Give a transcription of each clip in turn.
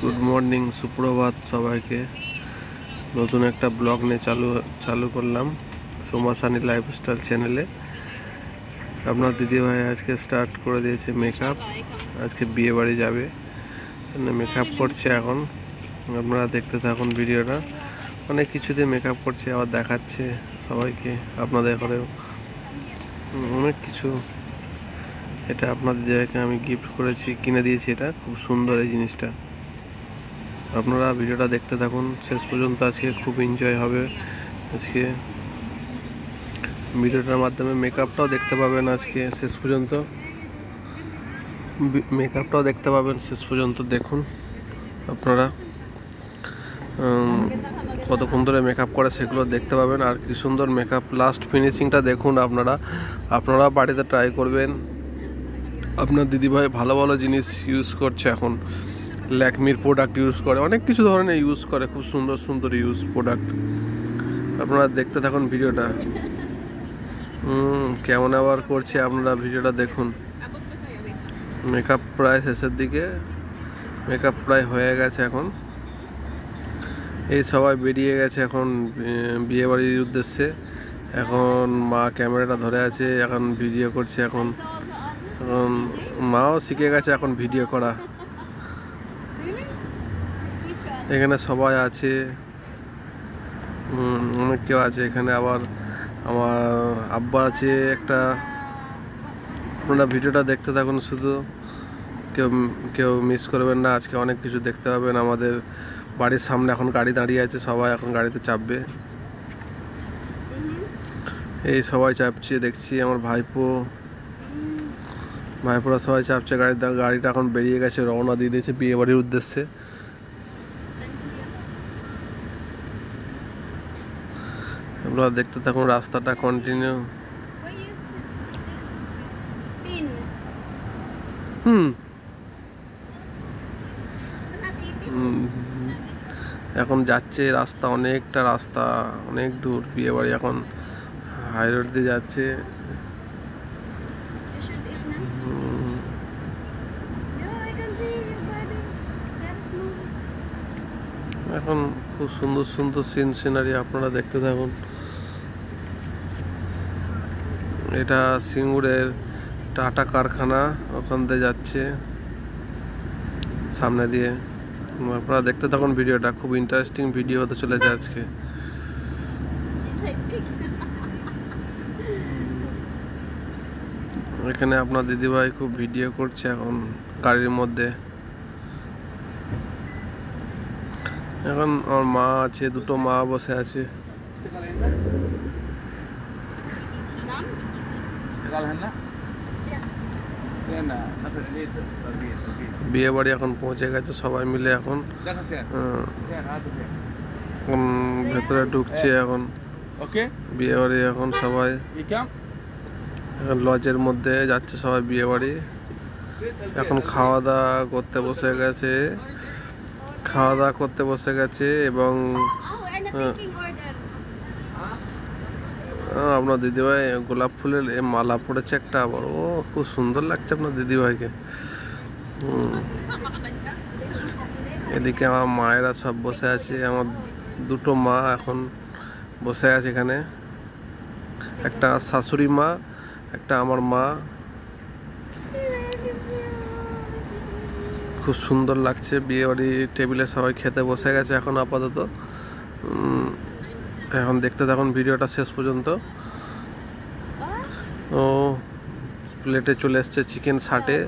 Good morning সুপ্রভাত সবাইকে। নতুন একটা ব্লগ নিয়ে চালু চালু করলাম সোমাসানি লাইফস্টাইল চ্যানেলে আপনার দিদিভাই আজকে স্টার্ট করে দিয়েছে মেকআপ আজকে বিয়ে বাড়ি যাবে। মেকআপ করছে এখন। আপনারা দেখতে থাকুন ভিডিওটা। অনেক কিছু কিছুতে মেকআপ করছে, আবার দেখাচ্ছে সবাইকে, আপনাদের ঘরেও। অনেক কিছু এটা আপনার দিদিভাইকে আমি গিফট করেছি, কিনে দিয়েছি এটা। খুব সুন্দর এই জিনিসটা। আপনারা ভিডিওটা দেখতে থাকুন। শেষ পর্যন্ত আজকে খুব এনজয় হবে। আজকে ভিডিওটার মাধ্যমে মেকআপটাও দেখতে পাবেন আজকে শেষ পর্যন্ত। মেকআপটাও দেখতে পাবেন শেষ পর্যন্ত। দেখুন আপনারা কতক্ষণ ধরে মেকআপ করে সেগুলো দেখতে পাবেন। আর কি সুন্দর মেকআপ লাস্ট ফিনিশিংটা দেখুন আপনারা। আপনারা বাড়িতে ট্রাই করবেন। আপনার দিদিভাই ভালো ভালো জিনিস ইউজ করছে এখন। ল্যাকমির প্রোডাক্ট ইউজ করে, অনেক কিছু ধরনের ইউজ করে, খুব সুন্দর সুন্দর ইউজ প্রোডাক্ট আপনারা দেখতে থাকুন ভিডিওটা। কেমন আবার করছে আপনারা ভিডিওটা দেখুন। মেকআপ প্রায় শেষের দিকে মেকআপ প্রায় হয়ে গেছে এখন। এই সবাই বেরিয়ে গেছে এখন বিয়ে বাড়ির উদ্দেশ্যে। এখন মা ক্যামেরাটা ধরে আছে, এখন ভিডিও করছে এখন। মাও শিখে গেছে এখন ভিডিও করা। এখানে সবাই আছে। অনেক কেউ আছে। এখানে আবার আমার আব্বা আছে একটা। আপনারা ভিডিওটা দেখতে থাকুন শুধু। কেউ কেউ মিস করবেন না। আজকে অনেক কিছু দেখতে পাবেন। আমাদের বাড়ির সামনে এখন গাড়ি দাঁড়িয়ে আছে। সবাই এখন গাড়িতে চাপবে। এই সবাই চাপছে, দেখছি। আমার ভাইপো ভাইপোরা সবাই চাপছে গাড়িতে গাড়িটা এখন বেরিয়ে গেছে রওনা দিয়ে দিয়েছে বিয়ে বাড়ির উদ্দেশ্যে। দেখতে থাকুন রাস্তাটা কন্টিনিউ. হুম, এখন যাচ্ছে রাস্তা অনেকটা রাস্তা অনেক দূর বিয়ে বাড়ি এখন হাই রোড দিয়ে যাচ্ছে। এখন খুব সুন্দর সুন্দর সিন সিনারি আপনারা দেখতে থাকুন। এটা সিঙ্গুরের টাটা কারখানা, ওখান দিয়ে যাচ্ছে। সামনে দিয়ে। আপনারা দেখতে থাকুন ভিডিওটা, খুব ইন্টারেস্টিং ভিডিও হতে চলেছে আজকে। এখানে আপনার দিদিভাই খুব ভিডিও করছে এখন গাড়ির মধ্যে। এখন আমার মা আছে, দুটো মা বসে আছে। বিয়ে বাড়ি এখন পৌঁছে গেছে, সবাই মিলে এখন ভেতরে ঢুকছে এখন। বিয়ে বাড়ি এখন সবাই, এখন লজের মধ্যে যাচ্ছে সবাই বিয়ে বাড়ি এখন খাওয়া দাওয়া করতে বসে গেছে। খাওয়া দাওয়া করতে বসে গেছে এবং Oh. আহ, আপনার দিদিভাই গোলাপ ফুলের মালা পড়েছে একটা আবার। ও খুব সুন্দর লাগছে আপনার দিদিভাইকে। এদিকে আমার মায়েরা সব বসে আছে আমার দুটো মা এখন বসে আছে এখানে। একটা শাশুড়ি মা একটা আমার মা। খুব সুন্দর লাগছে। বিয়ে বাড়ি টেবিলে সবাই খেতে বসে গেছে এখন আপাতত। এখন দেখতে থাকুন ভিডিওটা শেষ পর্যন্ত। ও প্লেটে চলে এসছে চিকেন সাটে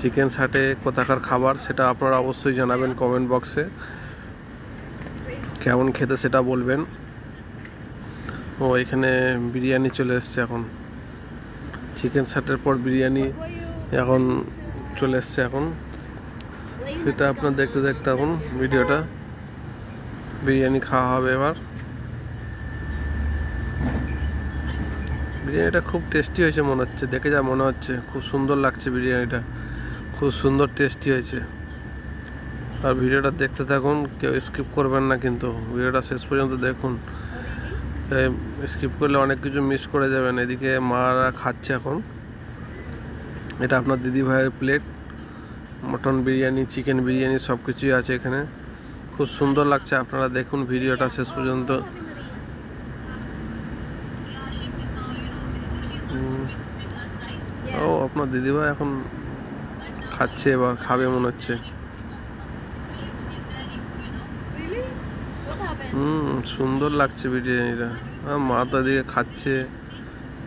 চিকেন সাটে কোথাকার খাবার সেটা আপনারা অবশ্যই জানাবেন কমেন্ট বক্সে কেমন খেতে সেটা বলবেন। ও, এখানে বিরিয়ানি চলে এসছে এখন। চিকেন সাটের পর বিরিয়ানি। এখন চলে এসছে এখন। সেটা আপনার দেখতে দেখতে এখন ভিডিওটা। বিরিয়ানি খাওয়া হবে এবার। বিরিয়ানিটা খুব টেস্টি হয়েছে মনে হচ্ছে। দেখে যা মনে হচ্ছে। খুব সুন্দর লাগছে বিরিয়ানিটা। খুব সুন্দর টেস্টি হয়েছে। আর ভিডিওটা দেখতে থাকুন। কেউ স্কিপ করবেন না কিন্তু। ভিডিওটা শেষ পর্যন্ত দেখুন। স্কিপ করলে অনেক কিছু মিস করে যাবেন। এদিকে মারা খাচ্ছে এখন। এটা আপনার দিদি ভাইয়ের plate mutton biryani chicken biryani সব কিছুই আছে এখানে। খুব সুন্দর লাগছে, আপনারা দেখুন ভিডিওটা শেষ পর্যন্ত। ও, আপনার দিদিভাই এখন খাচ্ছে এবার, খাবে মনে হচ্ছে? হুম সুন্দর লাগছে বিরিয়ানিটা। মা তো এদিকে খাচ্ছে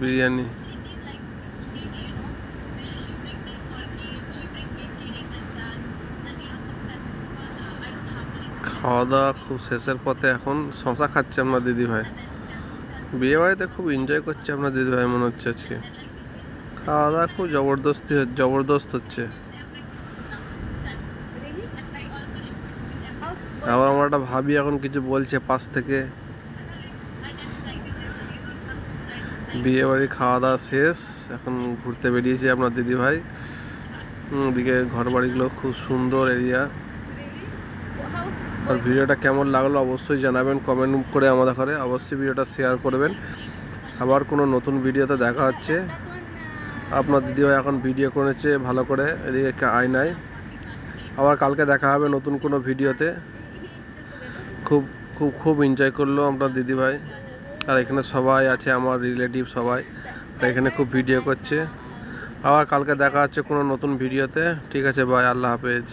বিরিয়ানি। খাওয়া দাওয়া খুব শেষের পথে এখন শশা খাচ্ছে আপনার দিদিভাই। বিয়ে বাড়িতে খুব এনজয় করছে আপনার দিদিভাই, মনে হচ্ছে আজকে। খাওয়া দাওয়া খুব জবরদস্তি, জবরদস্ত হচ্ছে। আবার আমার একটা ভাবি এখন কিছু বলছে পাশ থেকে। বিয়ে বাড়ি খাওয়া দাওয়া শেষ, এখন ঘুরতে বেরিয়েছি আপনার দিদি ভাই ওদিকে ঘর বাড়িগুলো খুব সুন্দর এরিয়া আর ভিডিওটা কেমন লাগল অবশ্যই জানাবেন কমেন্ট করে আমাদের ঘরে অবশ্যই ভিডিওটা শেয়ার করবেন। আবার কোনো নতুন ভিডিওতে দেখা হচ্ছে। আপনার দিদিভাই এখন ভিডিও করেছে ভালো করে, এদিকে আয়নায় আবার কালকে দেখা হবে নতুন কোনো ভিডিওতে. খুব খুব খুব এনজয় করল আপনার দিদিভাই। আর এখানে সবাই আছে, আমার রিলেটিভ সবাই। এখানে খুব ভিডিও করছে। আবার কালকে দেখা হচ্ছে কোনো নতুন ভিডিওতে। ঠিক আছে বাই আল্লাহ হাফেজ।